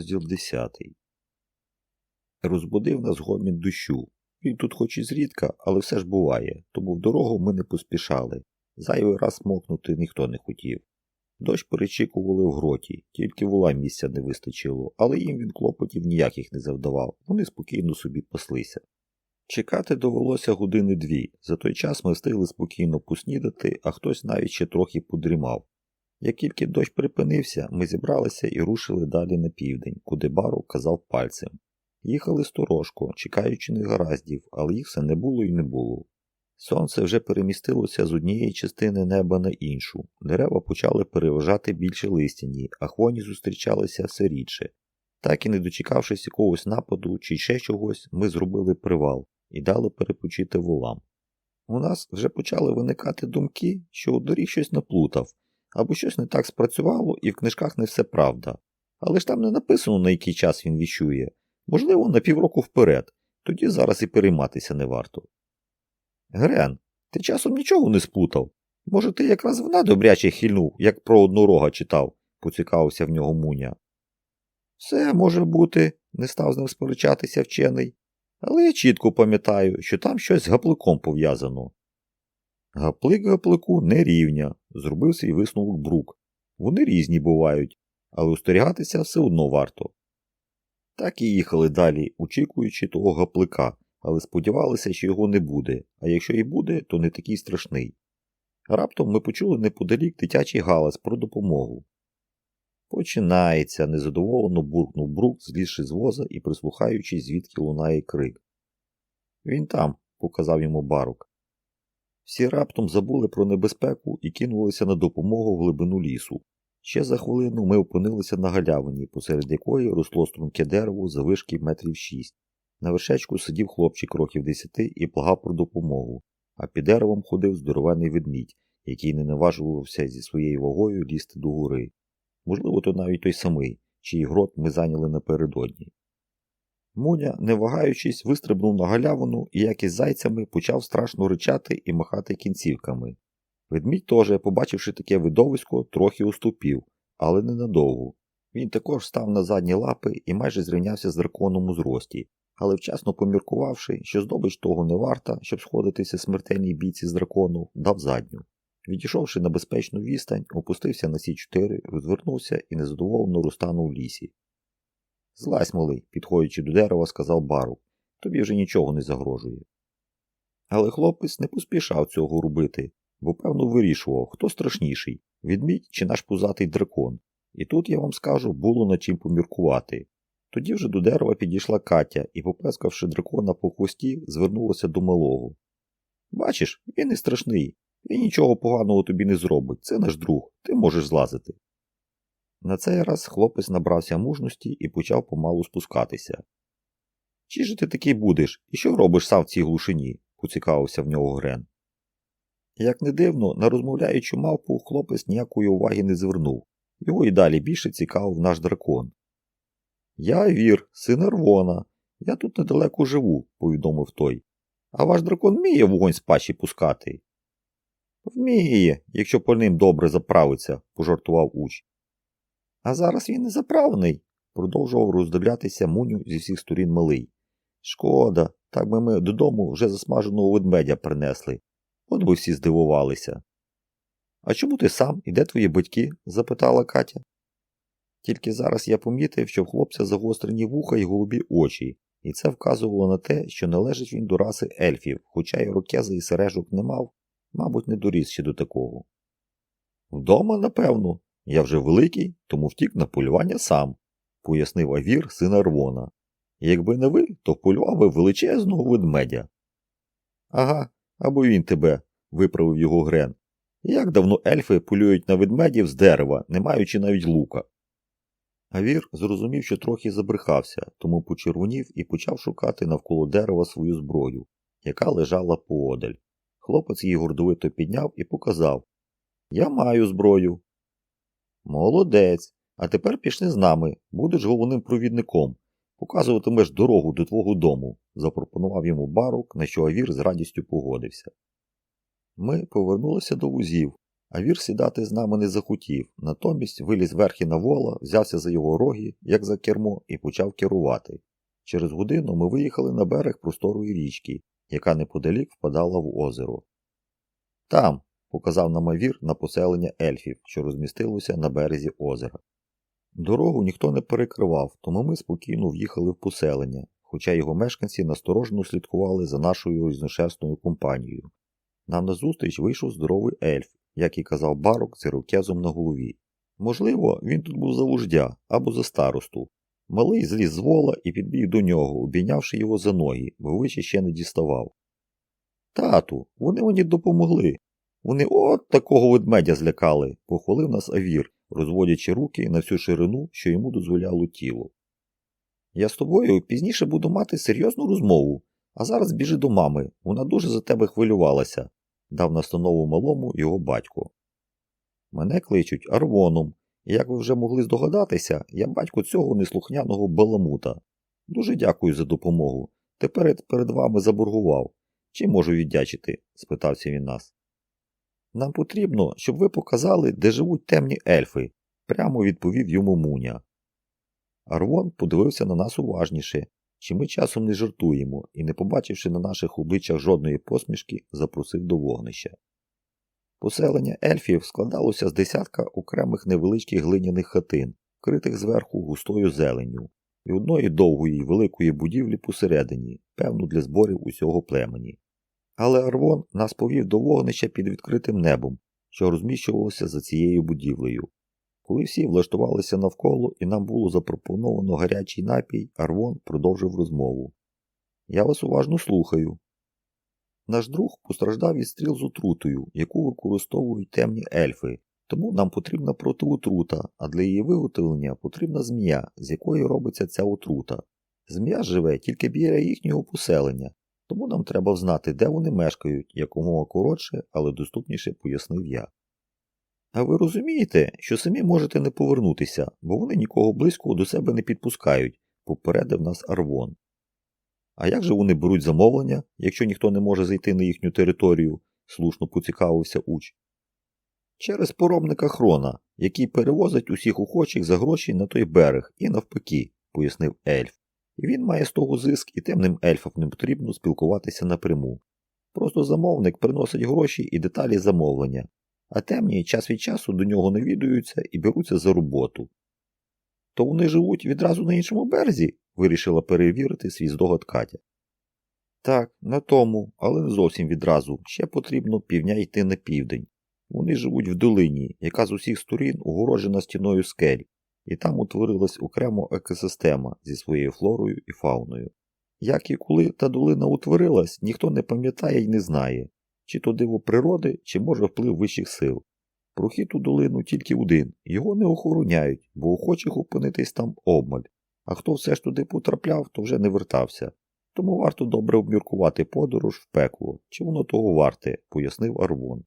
Розділ 10 Розбудив нас гомін дощу. Він тут хоч і зрідка, але все ж буває, тому в дорогу ми не поспішали. Зайвий раз мокнути ніхто не хотів. Дощ перечікували в гроті, тільки вола місця не вистачило, але їм він клопотів ніяких не завдавав, вони спокійно собі паслися. Чекати довелося години дві. За той час ми встигли спокійно поснідати, а хтось навіть ще трохи подрімав. Як тільки дощ припинився, ми зібралися і рушили далі на південь, куди бару казав пальцем. Їхали сторожко, чекаючи негараздів, але їх все не було і не було. Сонце вже перемістилося з однієї частини неба на іншу. Дерева почали переважати більше листяні, а хвоні зустрічалися все рідше. Так і не дочекавшись якогось нападу чи ще чогось, ми зробили привал і дали перепочити волам. У нас вже почали виникати думки, що у доріг щось наплутав, або щось не так спрацювало і в книжках не все правда. Але ж там не написано, на який час він віщує. Можливо, на півроку вперед, тоді зараз і перейматися не варто. Грен, ти часом нічого не сплутав? Може, ти якраз вона добряче хильнув, як про однорога читав, поцікавився в нього Муня. Все може бути, не став з ним сперечатися вчений, але я чітко пам'ятаю, що там щось з гапликом пов'язано. Гаплик гаплику не рівня, зробив свій висновок брук. Вони різні бувають, але остерігатися все одно варто. Так і їхали далі, очікуючи того гаплика, але сподівалися, що його не буде, а якщо і буде, то не такий страшний. Раптом ми почули неподалік дитячий галас про допомогу. Починається, незадоволено буркнув Брук, злізши з воза і прислухаючись, звідки лунає крик. Він там, показав йому барук. Всі раптом забули про небезпеку і кинулися на допомогу в глибину лісу. Ще за хвилину ми опинилися на галявині, посеред якої росло струнке дерево за вишки метрів шість. На вершечку сидів хлопчик років десяти і благав про допомогу, а під деревом ходив здоровений ведмідь, який не наважувався зі своєю вагою лізти до гори. Можливо, то навіть той самий, чий грот ми зайняли напередодні. Муня, не вагаючись, вистрибнув на галявину і, як із зайцями, почав страшно ричати і махати кінцівками. Ведмідь теж, побачивши таке видовисько, трохи уступів, але ненадовго. Він також став на задні лапи і майже зрівнявся з драконом у зрості, але вчасно поміркувавши, що здобич того не варта, щоб сходитися смертельній бійці з дракону, дав задню. Відійшовши на безпечну відстань, опустився на сі 4 розвернувся і незадоволено розтанув в лісі. Злазь, малий, підходячи до дерева, сказав Барук, тобі вже нічого не загрожує. Але хлопець не поспішав цього робити, бо певно вирішував, хто страшніший відмідь чи наш пузатий дракон. І тут, я вам скажу, було над чим поміркувати. Тоді вже до дерева підійшла Катя і, поплескавши дракона по хвості, звернулася до малого. Бачиш, він не страшний, він нічого поганого тобі не зробить, це наш друг, ти можеш злазити. На цей раз хлопець набрався мужності і почав помалу спускатися. Чи ж ти такий будеш і що робиш сам в цій глушині? поцікавився в нього Грен. Як не дивно, на розмовляючу мавпу хлопець ніякої уваги не звернув, його й далі більше цікавив наш дракон. Я вір, син Арвона. Я тут недалеко живу, повідомив той. А ваш дракон вміє вогонь з пащі пускати? Вміє, якщо по ним добре заправиться, пожартував уч. А зараз він не заправлений, продовжував роздивлятися муню зі всіх сторін малий. Шкода, так би ми додому вже засмаженого ведмедя принесли. От би всі здивувалися. А чому ти сам і де твої батьки? запитала Катя. Тільки зараз я помітив, що в хлопця загострені вуха і голубі очі, і це вказувало на те, що належить він до раси ельфів, хоча й рокези і сережок не мав, мабуть, не доріс ще до такого. Вдома, напевно, я вже великий, тому втік на полювання сам, пояснив Авір син Арвона. Якби не ви, то полював би величезного ведмедя. Ага, або він тебе, виправив його Грен. Як давно ельфи полюють на ведмедів з дерева, не маючи навіть лука. Гавір зрозумів, що трохи забрехався, тому почервонів і почав шукати навколо дерева свою зброю, яка лежала поодаль. Хлопець її гордовито підняв і показав Я маю зброю. Молодець. А тепер пішли з нами, будеш головним провідником. Показуватимеш дорогу до твого дому, запропонував йому барок, на що Авір з радістю погодився. Ми повернулися до вузів. А вір сідати з нами не захотів, натомість виліз верхи на вола, взявся за його роги, як за кермо, і почав керувати. Через годину ми виїхали на берег просторої річки, яка неподалік впадала в озеро. Там, показав нам Авір на поселення ельфів, що розмістилося на березі озера. Дорогу ніхто не перекривав, тому ми спокійно в'їхали в поселення, хоча його мешканці насторожено слідкували за нашою різношерстною компанією. Нам назустріч вийшов здоровий ельф, як і казав барок з ірокезом на голові. Можливо, він тут був за вождя або за старосту. Малий зліз з вола і підбіг до нього, обійнявши його за ноги, бо вище ще не діставав. Тату, вони мені допомогли. Вони от такого ведмедя злякали, похвалив нас Авір, розводячи руки на всю ширину, що йому дозволяло тіло. Я з тобою пізніше буду мати серйозну розмову, а зараз біжи до мами, вона дуже за тебе хвилювалася, дав настанову малому його батько. Мене кличуть Арвоном, і як ви вже могли здогадатися, я батько цього неслухняного баламута. Дуже дякую за допомогу. Тепер перед вами заборгував. Чи можу віддячити? спитався він нас. Нам потрібно, щоб ви показали, де живуть темні ельфи, прямо відповів йому Муня. Арвон подивився на нас уважніше, чи ми часом не жартуємо і, не побачивши на наших обличчях жодної посмішки, запросив до вогнища. Поселення ельфів складалося з десятка окремих невеличких глиняних хатин, вкритих зверху густою зеленню, і одної довгої й великої будівлі посередині, певно, для зборів усього племені. Але Арвон нас повів до вогнища під відкритим небом, що розміщувалося за цією будівлею. Коли всі влаштувалися навколо і нам було запропоновано гарячий напій, Арвон продовжив розмову. Я вас уважно слухаю. Наш друг постраждав від стріл з отрутою, яку використовують темні ельфи, тому нам потрібна протиотрута, а для її виготовлення потрібна змія, з якої робиться ця отрута. Змія живе тільки біля їхнього поселення, тому нам треба знати, де вони мешкають, якомога коротше, але доступніше пояснив я. А ви розумієте, що самі можете не повернутися, бо вони нікого близького до себе не підпускають, попередив нас Арвон. А як же вони беруть замовлення, якщо ніхто не може зайти на їхню територію? слушно поцікавився уч. Через поробника хрона, який перевозить усіх охочих за гроші на той берег і навпаки, пояснив ельф. Він має з того зиск і темним ельфам не потрібно спілкуватися напряму. Просто замовник приносить гроші і деталі замовлення, а темні час від часу до нього навідуються і беруться за роботу. То вони живуть відразу на іншому березі? вирішила перевірити свій здогад Катя. Так, на тому, але не зовсім відразу. Ще потрібно півдня йти на південь. Вони живуть в долині, яка з усіх сторін огороджена стіною скель, і там утворилась окрема екосистема зі своєю флорою і фауною. Як і коли та долина утворилась, ніхто не пам'ятає і не знає, чи то диво природи, чи може вплив вищих сил. Прохід у долину тільки один, його не охороняють, бо охочих опинитись там обмаль, а хто все ж туди потрапляв, то вже не вертався. Тому варто добре обміркувати подорож в пекло, чи воно того варте, пояснив Арвон.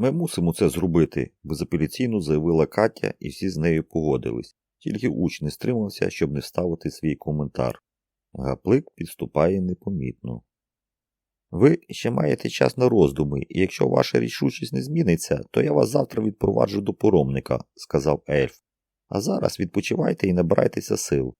Ми мусимо це зробити, безапеляційно заявила Катя, і всі з нею погодились, тільки уч не стримався, щоб не ставити свій коментар. Гаплик підступає непомітно. Ви ще маєте час на роздуми, і якщо ваша рішучість не зміниться, то я вас завтра відпроваджу до поромника, сказав ельф. А зараз відпочивайте і набирайтеся сил.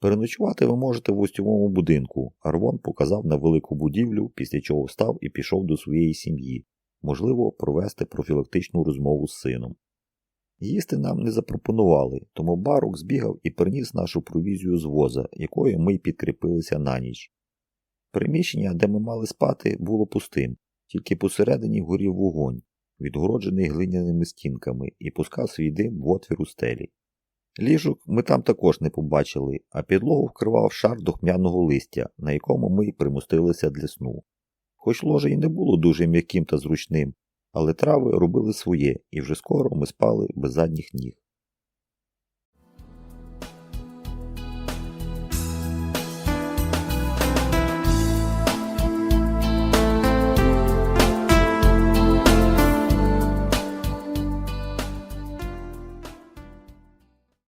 Переночувати ви можете в гостьовому будинку. Арвон показав на велику будівлю, після чого встав і пішов до своєї сім'ї, можливо, провести профілактичну розмову з сином. Їсти нам не запропонували, тому барок збігав і приніс нашу провізію з воза, якою ми підкріпилися на ніч. Приміщення, де ми мали спати, було пустим, тільки посередині горів вогонь, відгороджений глиняними стінками, і пускав свій дим в отвір у стелі. Ліжок ми там також не побачили, а підлогу вкривав шар духмяного листя, на якому ми й примустилися для сну. Хоч ложе й не було дуже м'яким та зручним, але трави робили своє, і вже скоро ми спали без задніх ніг.